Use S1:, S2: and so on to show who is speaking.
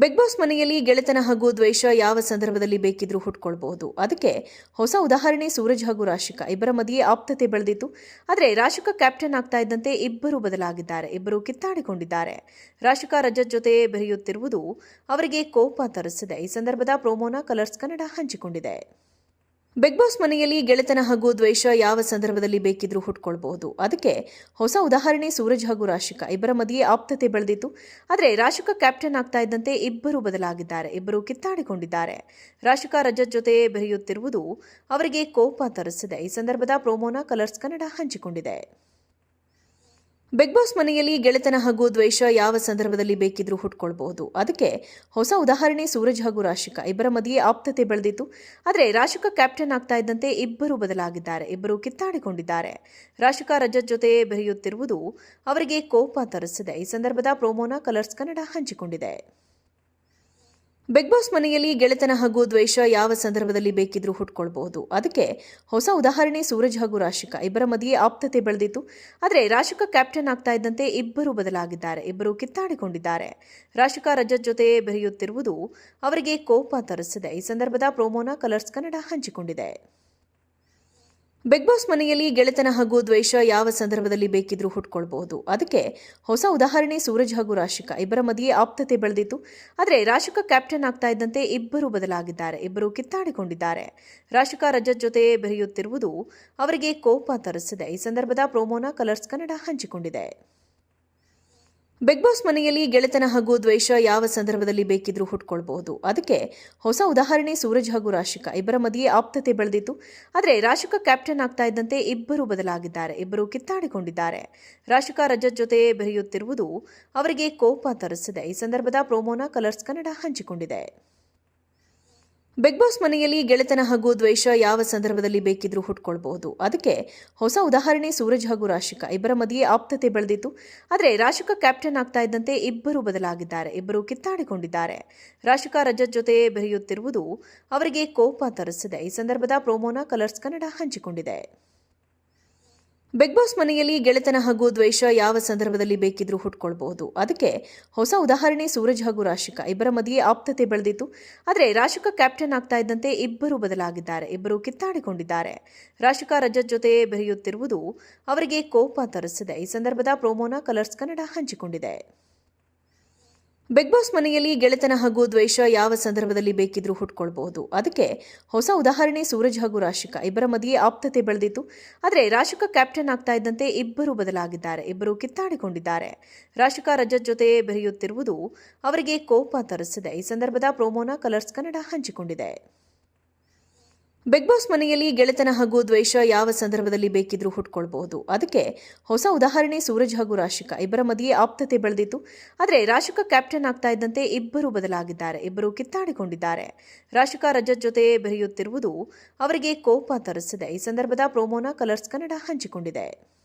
S1: Big Boss ಮನೆಯಲ್ಲಿ ಗೆಳೆತನ ಹಾಗೂ ದ್ವೇಷ ಯಾವ ಸಂದರ್ಭದಲ್ಲಿ ಬೇಕಿದ್ರೂ ಹುಟ್ಕೊಳ್ಬಹುದು. ಅದಕ್ಕೆ ಹೊಸ ಉದಾಹರಣೆ ಸೂರಜ್ ಹಾಗೂ ರಾಶಿಕಾ. ಇಬ್ಬರ ಮಧ್ಯೆ ಆಪ್ತತೆ ಬೆಳೆದಿತ್ತು. ಆದರೆ ರಾಶಿಕಾ ಕ್ಯಾಪ್ಟನ್ ಆಗ್ತಾ ಇದ್ದಂತೆ ಇಬ್ಬರು ಬದಲಾಗಿದ್ದಾರೆ. ಇಬ್ಬರು ಕಿತ್ತಾಡಿಕೊಂಡಿದ್ದಾರೆ. ರಾಶಿಕಾ ರಜತ್ ಜೊತೆ ಬೆರೆಯುತ್ತಿರುವುದು ಅವರಿಗೆ ಕೋಪ ತರಿಸಿದೆ. ಈ ಸಂದರ್ಭದ ಪ್ರೋಮೋನ ಕಲರ್ಸ್ ಕನ್ನಡ ಹಂಚಿಕೊಂಡಿದೆ. ಬಿಗ್ ಬಾಸ್ ಮನೆಯಲ್ಲಿ ಗೆಳೆತನ ಹಾಗೂ ದ್ವೇಷ ಯಾವ ಸಂದರ್ಭದಲ್ಲಿ ಬೇಕಿದ್ರೂ ಹುಟ್ಕೊಳ್ಬಹುದು. ಅದಕ್ಕೆ ಹೊಸ ಉದಾಹರಣೆ ಸೂರಜ್ ಹಾಗೂ ರಾಶಿಕಾ. ಇಬ್ಬರ ಮಧ್ಯೆ ಆಪ್ತತೆ ಬೆಳೆದಿತ್ತು. ಆದರೆ ರಾಶಿಕಾ ಕ್ಯಾಪ್ಟನ್ ಆಗ್ತಾ ಇದ್ದಂತೆ ಇಬ್ಬರು ಬದಲಾಗಿದ್ದಾರೆ. ಇಬ್ಬರು ಕಿತ್ತಾಡಿಕೊಂಡಿದ್ದಾರೆ. ರಾಶಿಕಾ ರಜತ್ ಜೊತೆ ಬೆರೆಯುತ್ತಿರುವುದು ಅವರಿಗೆ ಕೋಪ ತರಿಸಿದೆ. ಈ ಸಂದರ್ಭದ ಪ್ರೋಮೋನ ಕಲರ್ಸ್ ಕನ್ನಡ ಹಂಚಿಕೊಂಡಿದೆ. ಬಿಗ್ ಬಾಸ್ ಮನೆಯಲ್ಲಿ ಗೆಳೆತನ ಹಾಗೂ ದ್ವೇಷ ಯಾವ ಸಂದರ್ಭದಲ್ಲಿ ಬೇಕಿದ್ರೂ ಹುಟ್ಕೊಳ್ಬಹುದು. ಅದಕ್ಕೆ ಹೊಸ ಉದಾಹರಣೆ ಸೂರಜ್ ಹಾಗೂ ರಾಶಿಕಾ. ಇಬ್ಬರ ಮಧ್ಯೆ ಆಪ್ತತೆ ಬೆಳೆದಿತ್ತು. ಆದರೆ ರಾಶಿಕಾ ಕ್ಯಾಪ್ಟನ್ ಆಗ್ತಾ ಇದ್ದಂತೆ ಇಬ್ಬರು ಬದಲಾಗಿದ್ದಾರೆ. ಇಬ್ಬರು ಕಿತ್ತಾಡಿಕೊಂಡಿದ್ದಾರೆ. ರಾಶಿಕಾ ರಜತ್ ಜೊತೆ ಬೆರೆಯುತ್ತಿರುವುದು ಅವರಿಗೆ ಕೋಪ ತರಿಸಿದೆ. ಈ ಸಂದರ್ಭದ ಪ್ರೋಮೋನ ಕಲರ್ಸ್ ಕನ್ನಡ ಹಂಚಿಕೊಂಡಿದೆ. ಬಿಗ್ ಬಾಸ್ ಮನೆಯಲ್ಲಿ ಗೆಳೆತನ ಹಾಗೂ ದ್ವೇಷ ಯಾವ ಸಂದರ್ಭದಲ್ಲಿ ಬೇಕಿದ್ರೂ ಹುಟ್ಕೊಳ್ಬಹುದು. ಅದಕ್ಕೆ ಹೊಸ ಉದಾಹರಣೆ ಸೂರಜ್ ಹಾಗೂ ರಾಶಿಕಾ. ಇಬ್ಬರ ಮಧ್ಯೆ ಆಪ್ತತೆ ಬೆಳೆದಿತ್ತು. ಆದರೆ ರಾಶಿಕಾ ಕ್ಯಾಪ್ಟನ್ ಆಗ್ತಾ ಇದ್ದಂತೆ ಇಬ್ಬರು ಬದಲಾಗಿದ್ದಾರೆ. ಇಬ್ಬರು ಕಿತ್ತಾಡಿಕೊಂಡಿದ್ದಾರೆ. ರಾಶಿಕಾ ರಜತ್ ಜೊತೆ ಬೆರೆಯುತ್ತಿರುವುದು ಅವರಿಗೆ ಕೋಪ ತರಿಸಿದೆ. ಈ ಸಂದರ್ಭದ ಪ್ರೋಮೋನ ಕಲರ್ಸ್ ಕನ್ನಡ ಹಂಚಿಕೊಂಡಿದೆ. ಬಿಗ್ ಬಾಸ್ ಮನೆಯಲ್ಲಿ ಗೆಳೆತನ ಹಾಗೂ ದ್ವೇಷ ಯಾವ ಸಂದರ್ಭದಲ್ಲಿ ಬೇಕಿದ್ರೂ ಹುಟ್ಕೊಳ್ಬಹುದು. ಅದಕ್ಕೆ ಹೊಸ ಉದಾಹರಣೆ ಸೂರಜ್ ಹಾಗೂ ರಾಶಿಕಾ. ಇಬ್ಬರ ಮಧ್ಯೆ ಆಪ್ತತೆ ಬೆಳೆದಿತ್ತು. ಆದರೆ ರಾಶಿಕಾ ಕ್ಯಾಪ್ಟನ್ ಆಗ್ತಾ ಇದ್ದಂತೆ ಇಬ್ಬರು ಬದಲಾಗಿದ್ದಾರೆ. ಇಬ್ಬರು ಕಿತ್ತಾಡಿಕೊಂಡಿದ್ದಾರೆ. ರಾಶಿಕಾ ರಜತ್ ಜೊತೆ ಬೆರೆಯುತ್ತಿರುವುದು ಅವರಿಗೆ ಕೋಪ ತರಿಸಿದೆ. ಈ ಸಂದರ್ಭದ ಪ್ರೋಮೋನ ಕಲರ್ಸ್ ಕನ್ನಡ ಹಂಚಿಕೊಂಡಿದೆ. ಬಿಗ್ ಬಾಸ್ ಮನೆಯಲ್ಲಿ ಗೆಳೆತನ ಹಾಗೂ ದ್ವೇಷ ಯಾವ ಸಂದರ್ಭದಲ್ಲಿ ಬೇಕಿದ್ರೂ ಹುಟ್ಕೊಳ್ಬಹುದು. ಅದಕ್ಕೆ ಹೊಸ ಉದಾಹರಣೆ ಸೂರಜ್ ಹಾಗೂ ರಾಶಿಕಾ. ಇಬ್ಬರ ಮಧ್ಯೆ ಆಪ್ತತೆ ಬೆಳೆದಿತ್ತು. ಆದರೆ ರಾಶಿಕಾ ಕ್ಯಾಪ್ಟನ್ ಆಗ್ತಾ ಇದ್ದಂತೆ ಇಬ್ಬರು ಬದಲಾಗಿದ್ದಾರೆ. ಇಬ್ಬರು ಕಿತ್ತಾಡಿಕೊಂಡಿದ್ದಾರೆ. ರಾಶಿಕಾ ರಜತ್ ಜೊತೆ ಬೆರೆಯುತ್ತಿರುವುದು ಅವರಿಗೆ ಕೋಪ ತರಿಸಿದೆ. ಈ ಸಂದರ್ಭದ ಪ್ರೋಮೋನ ಕಲರ್ಸ್ ಕನ್ನಡ ಹಂಚಿಕೊಂಡಿದೆ. ಬಿಗ್ ಬಾಸ್ ಮನೆಯಲ್ಲಿ ಗೆಳೆತನ ಹಾಗೂ ದ್ವೇಷ ಯಾವ ಸಂದರ್ಭದಲ್ಲಿ ಬೇಕಿದ್ರೂ ಹುಟ್ಕೊಳ್ಬಹುದು. ಅದಕ್ಕೆ ಹೊಸ ಉದಾಹರಣೆ ಸೂರಜ್ ಹಾಗೂ ರಾಶಿಕಾ. ಇಬ್ಬರ ಮಧ್ಯೆ ಆಪ್ತತೆ ಬೆಳೆದಿತ್ತು. ಆದರೆ ರಾಶಿಕಾ ಕ್ಯಾಪ್ಟನ್ ಆಗ್ತಾ ಇದ್ದಂತೆ ಇಬ್ಬರು ಬದಲಾಗಿದ್ದಾರೆ. ಇಬ್ಬರು ಕಿತ್ತಾಡಿಕೊಂಡಿದ್ದಾರೆ. ರಾಶಿಕಾ ರಜತ್ ಜೊತೆ ಬೆರೆಯುತ್ತಿರುವುದು ಅವರಿಗೆ ಕೋಪ ತರಿಸಿದೆ. ಈ ಸಂದರ್ಭದ ಪ್ರೋಮೋನ ಕಲರ್ಸ್ ಕನ್ನಡ ಹಂಚಿಕೊಂಡಿದೆ. ಬಿಗ್ ಬಾಸ್ ಮನೆಯಲ್ಲಿ ಗೆಳೆತನ ಹಾಗೂ ದ್ವೇಷ ಯಾವ ಸಂದರ್ಭದಲ್ಲಿ ಬೇಕಿದ್ರೂ ಹುಟ್ಕೊಳ್ಬಹುದು. ಅದಕ್ಕೆ ಹೊಸ ಉದಾಹರಣೆ ಸೂರಜ್ ಹಾಗೂ ರಾಶಿಕಾ. ಇಬ್ಬರ ಮಧ್ಯೆ ಆಪ್ತತೆ ಬೆಳೆದಿತ್ತು. ಆದರೆ ರಾಶಿಕಾ ಕ್ಯಾಪ್ಟನ್ ಆಗ್ತಾ ಇದ್ದಂತೆ ಇಬ್ಬರು ಬದಲಾಗಿದ್ದಾರೆ. ಇಬ್ಬರು ಕಿತ್ತಾಡಿಕೊಂಡಿದ್ದಾರೆ. ರಾಶಿಕಾ ರಜತ್ ಜೊತೆ ಬೆರೆಯುತ್ತಿರುವುದು ಅವರಿಗೆ ಕೋಪ ತರಿಸಿದೆ. ಈ ಸಂದರ್ಭದ ಪ್ರೋಮೋನ ಕಲರ್ಸ್ ಕನ್ನಡ ಹಂಚಿಕೊಂಡಿದೆ. ಬಿಗ್ ಬಾಸ್ ಮನೆಯಲ್ಲಿ ಗೆಳೆತನ ಹಾಗೂ ದ್ವೇಷ ಯಾವ ಸಂದರ್ಭದಲ್ಲಿ ಬೇಕಿದ್ರೂ ಹುಟ್ಕೊಳ್ಬಹುದು. ಅದಕ್ಕೆ ಹೊಸ ಉದಾಹರಣೆ ಸೂರಜ್ ಹಾಗೂ ರಾಶಿಕಾ. ಇಬ್ಬರ ಮಧ್ಯೆ ಆಪ್ತತೆ ಬೆಳೆದಿತ್ತು. ಆದರೆ ರಾಶಿಕಾ ಕ್ಯಾಪ್ಟನ್ ಆಗ್ತಾ ಇದ್ದಂತೆ ಇಬ್ಬರು ಬದಲಾಗಿದ್ದಾರೆ. ಇಬ್ಬರು ಕಿತ್ತಾಡಿಕೊಂಡಿದ್ದಾರೆ. ರಾಶಿಕಾ ರಜತ್ ಜೊತೆ ಬೆರೆಯುತ್ತಿರುವುದು ಅವರಿಗೆ ಕೋಪ ತರಿಸಿದೆ. ಈ ಸಂದರ್ಭದ ಪ್ರೋಮೋನ ಕಲರ್ಸ್ ಕನ್ನಡ ಹಂಚಿಕೊಂಡಿದೆ. ಬಿಗ್ ಬಾಸ್ ಮನೆಯಲ್ಲಿ ಗೆಳೆತನ ಹಾಗೂ ದ್ವೇಷ ಯಾವ ಸಂದರ್ಭದಲ್ಲಿ ಬೇಕಿದ್ರೂ ಹುಟ್ಕೊಳ್ಬಹುದು. ಅದಕ್ಕೆ ಹೊಸ ಉದಾಹರಣೆ ಸೂರಜ್ ಹಾಗೂ ರಾಶಿಕಾ. ಇಬ್ಬರ ಮಧ್ಯೆ ಆಪ್ತತೆ ಬೆಳೆದಿತ್ತು. ಆದರೆ ರಾಶಿಕಾ ಕ್ಯಾಪ್ಟನ್ ಆಗ್ತಾ ಇದ್ದಂತೆ ಇಬ್ಬರು ಬದಲಾಗಿದ್ದಾರೆ. ಇಬ್ಬರು ಕಿತ್ತಾಡಿಕೊಂಡಿದ್ದಾರೆ. ರಾಶಿಕಾ ರಜತ್ ಜೊತೆ ಬೆರೆಯುತ್ತಿರುವುದು ಅವರಿಗೆ ಕೋಪ ತರಿಸಿದೆ. ಈ ಸಂದರ್ಭದ ಪ್ರೋಮೋನ ಕಲರ್ಸ್ ಕನ್ನಡ ಹಂಚಿಕೊಂಡಿದೆ.